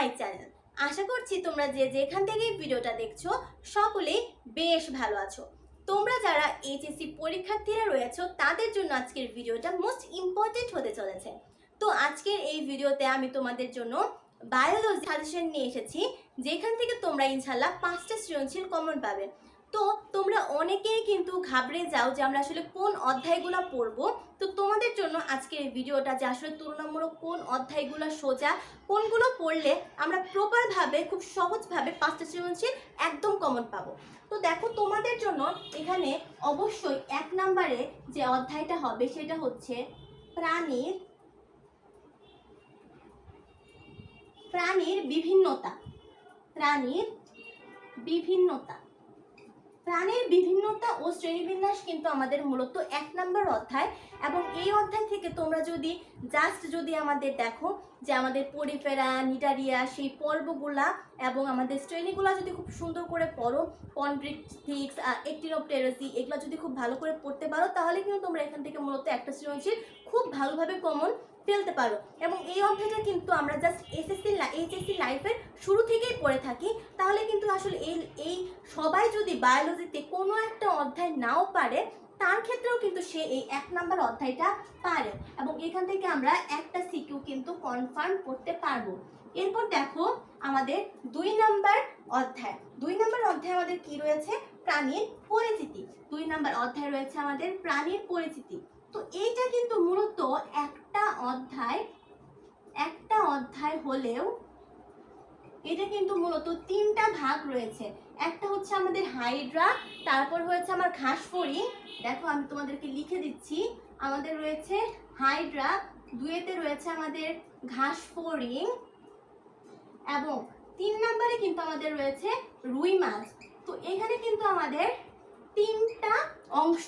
My channel আশা করছি তোমরা যে যেখান থেকে ভিডিওটা দেখছ, সকলেই বেশ ভালো আছো। তোমরা যারা এইচএসসি পরীক্ষার্থীরা রয়েছো, তাদের জন্য আজকের ভিডিওটা মোস্ট ইম্পর্টেন্ট হতে চলেছে। তো আজকের এই ভিডিওতে আমি তোমাদের জন্য বায়োলজি সাজেশন নিয়ে এসেছি, যেখান থেকে তোমরা ইনশাল্লাহ পাঁচটা সৃজনশীল কমন পাবে। তো তোমরা অনেকেই কিন্তু ঘাবড়ে যাও যে আমরা আসলে কোন অধ্যায়গুলো পড়ব। তো তোমাদের জন্য আজকের এই ভিডিওটা যে আসলে তুলনামূলক কোন অধ্যায়গুলো সোজা, কোনগুলো পড়লে আমরা প্রপারভাবে খুব সহজভাবে পাঁচটা সৃজনশীল একদম কমন পাবো। তো দেখো তোমাদের জন্য এখানে অবশ্যই এক নম্বরে যে অধ্যায়টা হবে সেটা হচ্ছে প্রাণীর প্রাণীর বিভিন্নতা। প্রাণীর বিভিন্নতা। প্রাণীর বিভিন্নতা ও শ্রেণীবিন্যাস কিন্তু আমাদের মূলত এক নম্বর অধ্যায়। এবং এই অধ্যায় থেকে তোমরা যদি জাস্ট যদি আমাদের দেখো যে আমাদের পরিফেরা, নিটারিয়া, সেই পর্বগুলা এবং আমাদের শ্রেণীগুলা যদি খুব সুন্দর করে পড়ো কনড্রিক্টিক্স একটিনোপটেরসি এগুলো যদি খুব ভালো করে পড়তে পারো, তাহলে কিন্তু তোমরা এখান থেকে মূলত একটা সৃজনশীল খুব ভালোভাবে কমন ফেলতে পারো। এবং এই অধ্যায়টা কিন্তু আমরা জাস্ট এসএসসি এইচএসসি লাইফের শুরু থেকেই পড়ে থাকি। তাহলে কিন্তু আসলে এই এই সবাই যদি বায়োলজিতে কোনো একটা অধ্যায় নাও পারে, তার ক্ষেত্রেও কিন্তু সে এই এক নাম্বার অধ্যায়টা পারে। এবং এখান থেকে আমরা একটা সিকিউ কিন্তু কনফার্ম করতে পারব। এরপর দেখো আমাদের দুই নাম্বার অধ্যায়। দুই নাম্বার অধ্যায় আমাদের কি রয়েছে? প্রাণীর পরিচিতি। দুই নাম্বার অধ্যায় রয়েছে আমাদের প্রাণীর পরিচিতি। তো এইটা কিন্তু মূলত একটা অধ্যায় একটা অধ্যায় হলেও এটা কিন্তু মূলত তিনটা ভাগ রয়েছে। একটা হচ্ছে আমাদের হাইড্রা, তারপর হয়েছে আমার ঘাসফড়ি। দেখো আমি তোমাদেরকে লিখে দিচ্ছি। আমাদের রয়েছে হাইড্রা দুয়েতে রয়েছে আমাদের ঘাসফড়িং এবং তিন নম্বরে কিন্তু আমাদের রয়েছে রুই মাছ। তো এখানে কিন্তু আমাদের তিনটা অংশ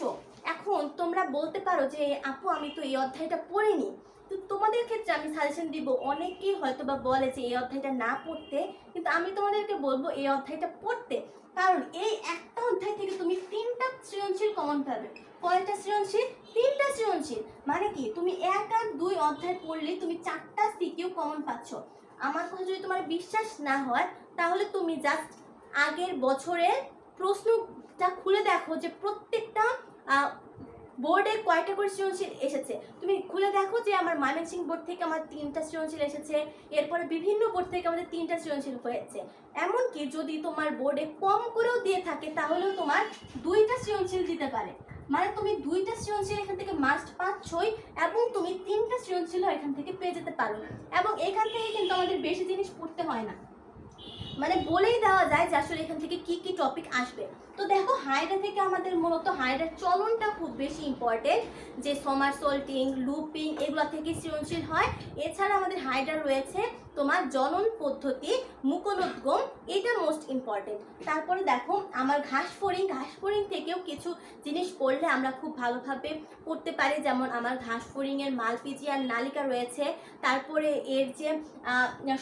এখন তোমরা বলতে পারো যে, আপু, আমি তো এই অধ্যায়টা পড়িনি। তো তোমাদের ক্ষেত্রে আমি সাজেশন দিব, অনেকেই হয়তো বা বলে যে, এই অধ্যায়টা না পড়তে। কিন্তু আমি তোমাদেরকে বলব, এই অধ্যায়টা পড়তে। কারণ এই একটা অধ্যায় থেকে তুমি তিনটা সৃজনশীল কমন পাবে। কয়টা সৃজনশীল? তিনটা সৃজনশীল। মানে কি? তুমি এক আর দুই অধ্যায় পড়লে তুমি চারটা সিকিউ কমন পাচ্ছ। আমার কথা যদি তোমার বিশ্বাস না হয়, তাহলে তুমি জাস্ট আগের বছরের প্রশ্নটা খুলে দেখো যে প্রত্যেকটা বোর্ডে কয়টা করে সৃজনশীল এসেছে। তুমি খুলে দেখো যে আমার ময়মনসিং বোর্ড থেকে আমার তিনটা সৃজনশীল এসেছে, এরপরে বিভিন্ন বোর্ড থেকে আমাদের তিনটা সৃজনশীল হয়েছে। এমনকি যদি তোমার বোর্ডে কম করেও দিয়ে থাকে, তাহলেও তোমার দুইটা সৃজনশীল দিতে পারে। মানে তুমি দুইটা সৃজনশীল এখান থেকে মাস্ট পাচ্ছই এবং তুমি তিনটা সৃজনশীলও এখান থেকে পেয়ে যেতে পারো। এবং এখান থেকে কিন্তু আমাদের বেশি জিনিস পড়তে হয় না। মানে বলেই দেওয়া যায় যে আসলে এখান থেকে কি কি টপিক আসবে। তো দেখো হাইডা থেকে আমাদের মূলত হাইডার চলনটা খুব বেশি ইম্পর্টেন্ট যে সমার সোল্টিং লুপিং এগুলো থেকে সৃজনশীল হয়। এছাড়া আমাদের হাইডার রয়েছে তোমার জনন পদ্ধতি মুকলোদ্গম এটা মোস্ট ইম্পর্টেন্ট তারপরে দেখো, আমার ঘাস ফড়িং ঘাস ফড়িং থেকেও কিছু জিনিস পড়লে আমরা খুব ভালোভাবে পড়তে পারি, যেমন আমার ঘাস ফড়িংয়ের মালপিজিয়ার নালিকা রয়েছে। তারপরে এর যে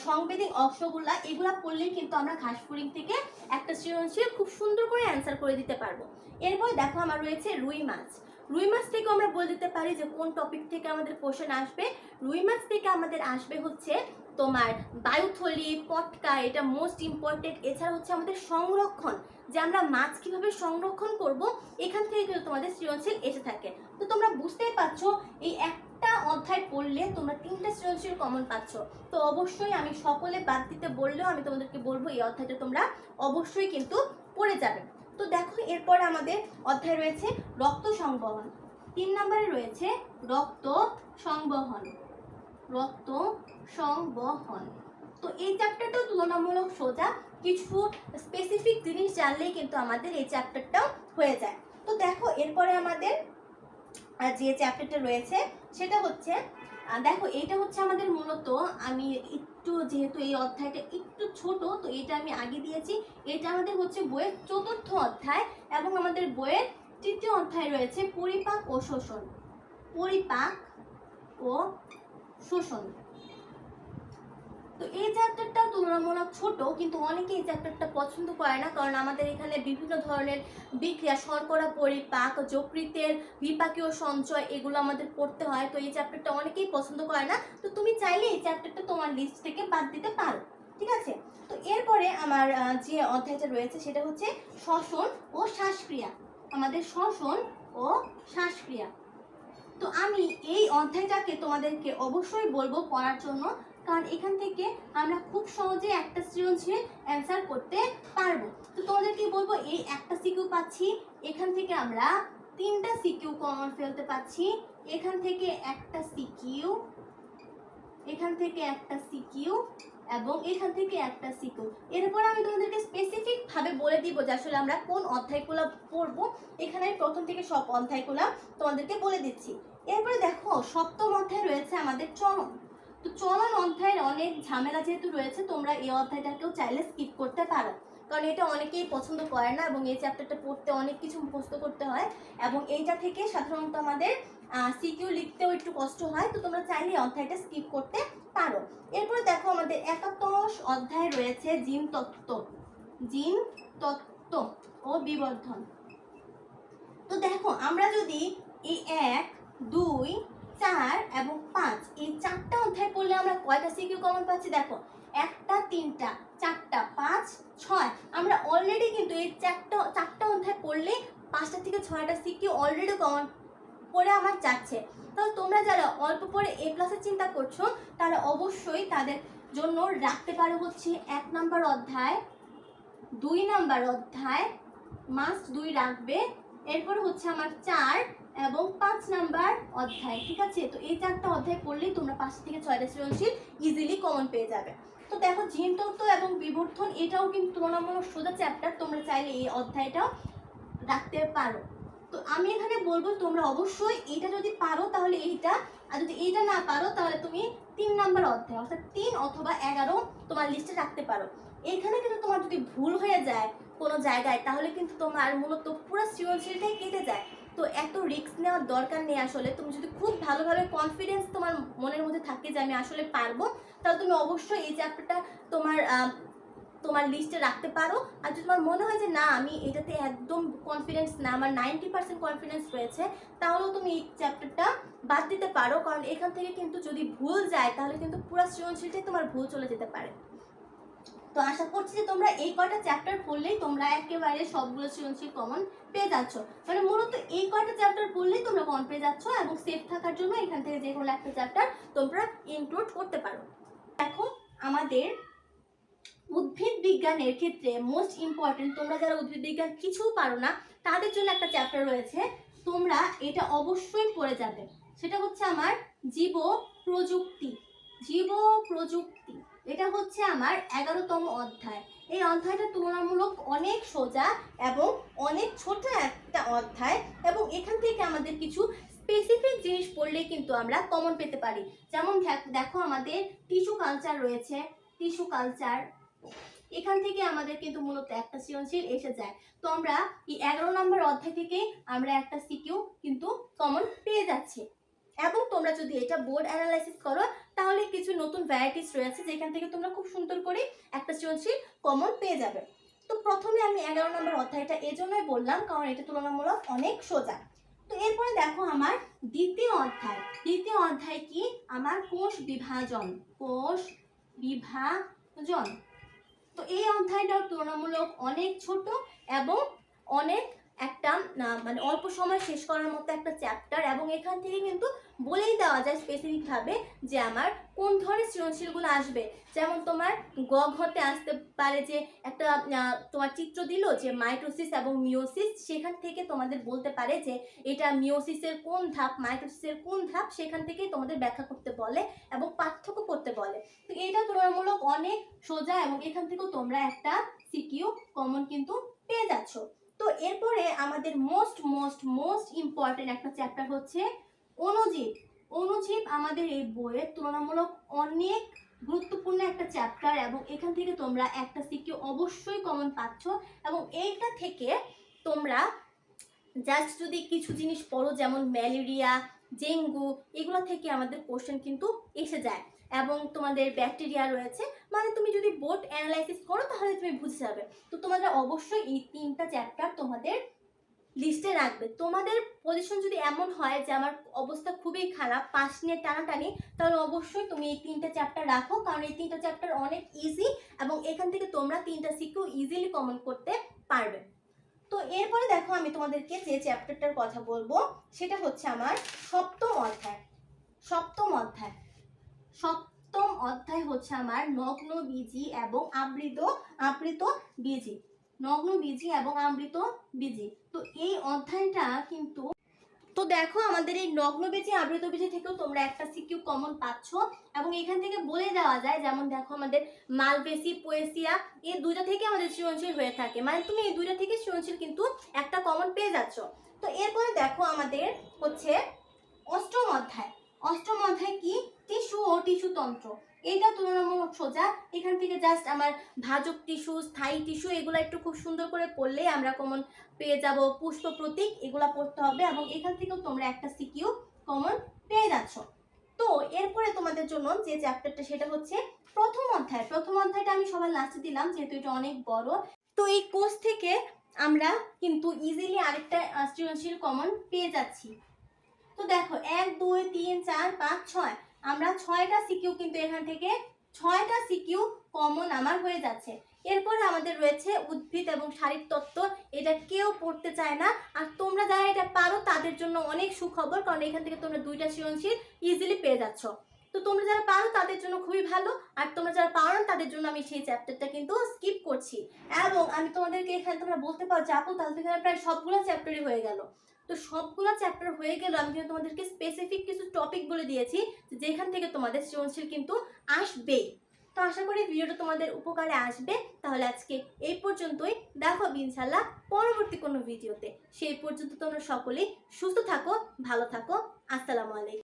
সংবেদিক অংশগুলা, এগুলা পড়লেই কিন্তু আমরা ঘাস ফড়িং থেকে একটা সৃজনশীল, খুব সুন্দর করে অ্যান্সার করে দিতে পারব। এরপর দেখো আমার রয়েছে রুই মাছ। রুই মাছ থেকে আমরা বলে দিতে পারি যে কোন টপিক থেকে আমাদের কোশ্চেন আসবে? রুই মাছ থেকে আমাদের আসবে হচ্ছে তোমার বায়ুথলি, পটকা, এটা মোস্ট ইম্পর্টেন্ট এছাড়া হচ্ছে আমাদের সংরক্ষণ, যে আমরা মাছ কীভাবে সংরক্ষণ করব, এখান থেকে কিন্তু তোমাদের সৃজনশীল এসে থাকে। তো তোমরা বুঝতেই পারছ, এই একটা অধ্যায় পড়লে তোমরা তিনটা সৃজনশীল কমন পাচ্ছ। তো অবশ্যই আমি সকলে বাদ দিতে বললেও আমি তোমাদেরকে বলব, এই অধ্যায়টা তোমরা অবশ্যই কিন্তু পড়ে যাবে। তো দেখো, এরপর আমাদের অধ্যায় রয়েছে রক্ত সংবহন। তিন নম্বরে রয়েছে রক্ত সংবহন। রক্ত সংবহন। তো এই চ্যাপ্টারটাও তুলনামূলক সোজা, কিছু স্পেসিফিক জিনিস জানলেই কিন্তু আমাদের এই চ্যাপ্টারটাও হয়ে যায়। তো দেখো, এরপরে আমাদের যে চ্যাপ্টারটা রয়েছে, সেটা হচ্ছে দেখো এটা হচ্ছে আমাদের মূলত আমি একটু যেহেতু এই অধ্যায়টা একটু ছোট, তো এটা আমি আগে দিয়েছি। এটা আমাদের হচ্ছে বইয়ের চতুর্থ অধ্যায় এবং আমাদের বইয়ের তৃতীয় অধ্যায় রয়েছে পরিপাক ও শোষণ। পরিপাক ও শোষণ। তো এই চ্যাপ্টারটা তুলনামূলক ছোট, কিন্তু অনেকে এই চ্যাপ্টারটা পছন্দ করে না, কারণ আমাদের এখানে বিভিন্ন ধরনের বিক্রিয়া, শর্করা, পরিপাক, যকৃতের বিপাকীয় সঞ্চয়, এগুলো আমাদের পড়তে হয়, তো এই চ্যাপ্টারটা অনেকেই পছন্দ করে না, তো তুমি চাইলে এই চ্যাপ্টারটা তোমার লিস্ট থেকে বাদ দিতে পারো, ঠিক আছে? তো এরপরে আমার যে অধ্যায়টা রয়েছে, সেটা হচ্ছে শ্বসন ও শ্বাসক্রিয়া, আমাদের শ্বসন ও শ্বাসক্রিয়া। তো আমি এই অধ্যায়টাকে তোমাদেরকে অবশ্যই বলব পড়ার জন্য কারণ এখান থেকে আমরা খুব সহজে একটা সৃজনশীল অ্যান্সার করতে পারব। তো তোমাদেরকে বলব, এই একটা সিকিউ পাচ্ছি, এখান থেকে আমরা তিনটা সিকিউ কমন ফেলতে পাচ্ছি। এখান থেকে একটা সিকিউ এখান থেকে একটা সিকিউ এবং এখান থেকে একটা সিকিউ এরপর আমি তোমাদেরকে স্পেসিফিক ভাবে বলে দিব যে আসলে আমরা কোন অধ্যায়গুলো পড়ব। এখানে প্রথম থেকে সব অধ্যায়গুলো তোমাদেরকে বলে দিচ্ছি। এরপরে দেখো, সপ্তম অধ্যায় রয়েছে আমাদের চলন তো চলন অধ্যায়ের অনেক ঝামেলা যেহেতু রয়েছে, তোমরা এই অধ্যায়টাকেও চাইলে স্কিপ করতে পারো। কারণ এটা অনেকেই পছন্দ করে না এবং এই চ্যাপ্টারটা পড়তে অনেক কিছু মুখস্থ করতে হয় এবং এইটা থেকে সাধারণত আমাদের সিকিউ লিখতেও একটু কষ্ট হয়, তো তোমরা চাইলে অধ্যায়টা স্কিপ করতে পারো। এরপরে দেখো আমাদের একাদশ অধ্যায় রয়েছে জিন তত্ত্ব। জিন তত্ত্ব ও বিবর্ধন। তো দেখো, আমরা যদি এই এক, দুই চার এবং পাঁচ। এই চারটা অধ্যায় পড়লে আমরা কয়টা সিকিউ কমন পাচ্ছি? দেখো, একটা, তিনটা, চারটা, পাঁচ, ছয়। আমরা অলরেডি কিন্তু এই চারটা চারটা অধ্যায় পড়লে পাঁচটা থেকে ছয়টা সিকিউ অলরেডি কমন পড়ে আমার যাচ্ছে। তাহলে তোমরা যারা অল্প পরে এ প্লাসের চিন্তা করছ, তারা অবশ্যই তাদের জন্য রাখতে পারো হচ্ছে এক নাম্বার অধ্যায়, দুই নাম্বার অধ্যায়, মাস্ট দুই রাখবে। এরপর হচ্ছে আমার চার এবং অধ্যায়, ঠিক আছে? তো এই চারটা অধ্যায় পড়লেই তোমরা পাঁচ থেকে ছয়টা সৃজনশীল ইজিলি কমন পেয়ে যাবে। তো দেখো জিন তত্ত্ব এবং বিবর্ধন, এটাও কিন্তু তুলনামূলক সোজা চ্যাপ্টার তোমরা চাইলে এই অধ্যায়টাও রাখতে পারো। তো আমি এখানে বলব, তোমরা অবশ্যই এটা যদি পারো, তাহলে এইটা, আর যদি এইটা না পারো, তাহলে তুমি তিন নাম্বার অধ্যায়, অর্থাৎ তিন অথবা এগারো তোমার লিস্টে রাখতে পারো। এখানে কিন্তু তোমার যদি ভুল হয়ে যায় কোনো জায়গায়, তাহলে কিন্তু তোমার মূলত পুরো সৃজনশীলটাই কেটে যায়। তো এত রিস্ক নেওয়ার দরকার নেই আসলে। তুমি যদি খুব ভালোভাবে কনফিডেন্স তোমার মনের মধ্যে থাকে যে আমি আসলে পারব, তাহলে তুমি অবশ্যই এই চ্যাপ্টারটা তোমার তোমার লিস্টে রাখতে পারো। আর যদি তোমার মনে হয় যে না, আমি এটাতে একদম কনফিডেন্স না, আমার নাইনটি পার্সেন্ট কনফিডেন্স রয়েছে, তাহলেও তুমি এই চ্যাপ্টারটা বাদ দিতে পারো। কারণ এখান থেকে কিন্তু যদি ভুল যায়, তাহলে কিন্তু পুরো সৃজনশীলটাই তোমার ভুল চলে যেতে পারে। তো আশা করছি যে তোমরা এই কয়টা চ্যাপ্টার পড়লেই তোমরা একেবারে সবগুলো সৃজনশীল কমন পেয়ে যাচ্ছ। মানে মূলত এই কয়টা চ্যাপ্টার পড়লেই তোমরা কমন পেয়ে যাচ্ছ এবং সেফ থাকার জন্য এখান থেকে যে কোনো একটা চ্যাপ্টার তোমরা ইনক্লুড করতে পারো। এখন আমাদের উদ্ভিদ বিজ্ঞানের ক্ষেত্রে মোস্ট ইম্পর্টেন্ট তোমরা যারা উদ্ভিদ বিজ্ঞান কিছু পারো না, তাদের জন্য একটা চ্যাপ্টার রয়েছে। তোমরা এটা অবশ্যই পড়ে যাবে। সেটা হচ্ছে আমার জীব প্রযুক্তি জীব প্রযুক্তি এটা হচ্ছে আমার এগারোতম অধ্যায়। এই অধ্যায়টা তুলনামূলক অনেক সোজা এবং অনেক ছোট একটা অধ্যায় এবং এখান থেকে আমাদের কিছু স্পেসিফিক জিনিস পড়লে কিন্তু আমরা কমন পেতে পারি। যেমন দেখ- আমাদের টিস্যু কালচার রয়েছে টিস্যু কালচার এখান থেকে আমাদের কিন্তু মূলত একটা সৃজনশীল এসে যায়। তো আমরা এই এগারো নম্বর অধ্যায় থেকে আমরা একটা সিকিউ কিন্তু কমন পেয়ে যাচ্ছি। এবং তোমরা যদি এটা বোর্ড অ্যানালাইসিস করো তাহলে কিছু নতুন ভ্যারাইটিস রয়েছে যেখান থেকে তোমরা খুব সুন্দর করে একটা সৃজনশীল কমন পেয়ে যাবে। তো প্রথমে আমি এগারো নম্বর অধ্যায়টা এজন্যই বললাম, কারণ এটা তুলনামূলক অনেক সোজা। তো এরপরে দেখো আমার দ্বিতীয় অধ্যায়। দ্বিতীয় অধ্যায় কি? আমার কোষ বিভাজন কোষ বিভাজন। তো এই অধ্যায়টাও তুলনামূলক অনেক ছোট এবং অনেক একটা মানে অল্প সময় শেষ করার মতো একটা চ্যাপ্টার এবং এখান থেকে কিন্তু বলেই দেওয়া যায় স্পেসিফিকভাবে যে আমার কোন ধরনের সৃজনশীলগুলো আসবে। যেমন তোমার গ আসতে পারে যে একটা তোমার চিত্র দিল যে মাইটোসিস এবং মিওসিস সেখান থেকে তোমাদের বলতে পারে যে এটা মিওসিসের কোন ধাপ মাইটোসিসের কোন ধাপ, সেখান থেকেই তোমাদের ব্যাখ্যা করতে বলে এবং পার্থক্য করতে বলে। তো এটা তুলনামূলক অনেক সোজা এবং এখান থেকেও তোমরা একটা সিকিউ কমন কিন্তু পেয়ে যাচ্ছ। তো এরপরে আমাদের মোস্ট মোস্ট মোস্ট ইম্পর্টেন্ট একটা চ্যাপ্টার হচ্ছে অণুজীব অণুজীব আমাদের এই বইয়ের তুলনামূলক অনেক গুরুত্বপূর্ণ একটা চ্যাপ্টার এবং এখান থেকে তোমরা একটা সিকিউ অবশ্যই কমন পাচ্ছ এবং এইটা থেকে তোমরা জাস্ট যদি কিছু জিনিস পড়ো, যেমন ম্যালেরিয়া ডেঙ্গু, এগুলো থেকে আমাদের কোশ্চেন কিন্তু এসে যায়। এবং তোমাদের ব্যাকটেরিয়া রয়েছে মানে তুমি যদি বোর্ড অ্যানালাইসিস করো, তাহলে তুমি বুঝে যাবে। তো তোমাদের অবশ্যই এই তিনটা চ্যাপ্টার তোমাদের লিস্টে রাখবে। তোমাদের পজিশন যদি এমন হয় যে আমার অবস্থা খুবই খারাপ পাস নিয়ে টানাটানি, তাহলে অবশ্যই তুমি এই তিনটা চ্যাপ্টার রাখো, কারণ এই তিনটা চ্যাপ্টার অনেক ইজি এবং এখান থেকে তোমরা তিনটা সিকিউ ইজিলি কমন করতে পারবে। তো এরপরে দেখো আমি তোমাদেরকে যে চ্যাপ্টারটার কথা বলব, সেটা হচ্ছে আমার সপ্তম অধ্যায়। সপ্তম অধ্যায়। সপ্তম অধ্যায় হচ্ছে আমার নগ্ন বীজি এবং আবৃত আবৃত বীজি। নগ্ন বীজি এবং আবৃত বীজি। তো এই অধ্যায়টা কিন্তু তো দেখো আমাদের এই নগ্ন বীজি, আবৃত বীজি থেকেও তোমরা একটা সিকিউ কমন পাচ্ছ। এবং এখান থেকে বলে দেওয়া যায়, যেমন দেখো আমাদের মালবেসি পোয়েসিয়া, এই দুইটা থেকে আমাদের সৃজনশীল হয়ে থাকে। মানে তুমি এই দুইটা থেকে সৃজনশীল কিন্তু একটা কমন পেয়ে যাচ্ছ। তো এরপরে দেখো আমাদের হচ্ছে অষ্টম অধ্যায়। অষ্টম অধ্যায় কি? টিস্যু ও টিস্যু তন্ত্র। এটা তুলনামূলক সোজা। এখান থেকে জাস্ট আমার ভাজক টিস্যু, স্থায়ী টিস্যু, এগুলো একটু খুব সুন্দর করে পড়লেই আমরা কমন পেয়ে যাব। পুষ্প প্রতীক, এগুলা পড়তে হবে এবং এখান থেকেও তোমরা একটা সিকিউ কমন পেয়ে যাচ্ছ। তো এরপরে তোমাদের জন্য যে চ্যাপ্টারটা সেটা হচ্ছে প্রথম অধ্যায়। প্রথম অধ্যায়টা আমি সবার লাস্টে দিলাম, যেহেতু এটা অনেক বড়। তো এই কোর্স থেকে আমরা কিন্তু ইজিলি আরেকটা সৃজনশীল কমন পেয়ে যাচ্ছি। তো দেখো, এক, দুই, তিন, চার, পাঁচ, ছয়। আমরা ছয়টা সিকিউ কিন্তু এখান থেকে ছয়টা সিকিউ কমন আমার হয়ে যাচ্ছে। এরপরে আমাদের রয়েছে উদ্ভিদ এবং শারীর তত্ত্ব। এটা কেউ পড়তে চায় না। আর তোমরা যারা এটা পারো, তাদের জন্য অনেক সুখবর, কারণ এখান থেকে তোমরা দুইটা সৃজনশীল ইজিলি পেয়ে যাচ্ছ। তো তোমরা যারা পারো, তাদের জন্য খুবই ভালো। আর তোমরা যারা পারো না, তাদের জন্য আমি সেই চ্যাপ্টারটা কিন্তু স্কিপ করছি। এবং আমি তোমাদেরকে এখানে তোমরা বলতে পারো যাব তাহলে তো এখানে প্রায় সবগুলো চ্যাপ্টারই হয়ে গেল। তো সবগুলো চ্যাপ্টার হয়ে গেল, আমি কিন্তু তোমাদেরকে স্পেসিফিক কিছু টপিক বলে দিয়েছি যেখান থেকে তোমাদের সৃজনশীল কিন্তু আসবেই। তো আশা করি ভিডিওটা তোমাদের উপকারে আসবে। তাহলে আজকে এই পর্যন্তই, দেখো ইনশাল্লাহ পরবর্তী কোনো ভিডিওতে। সেই পর্যন্ত তোমরা সকলেই সুস্থ থাকো, ভালো থাকো, আসসালামু আলাইকুম।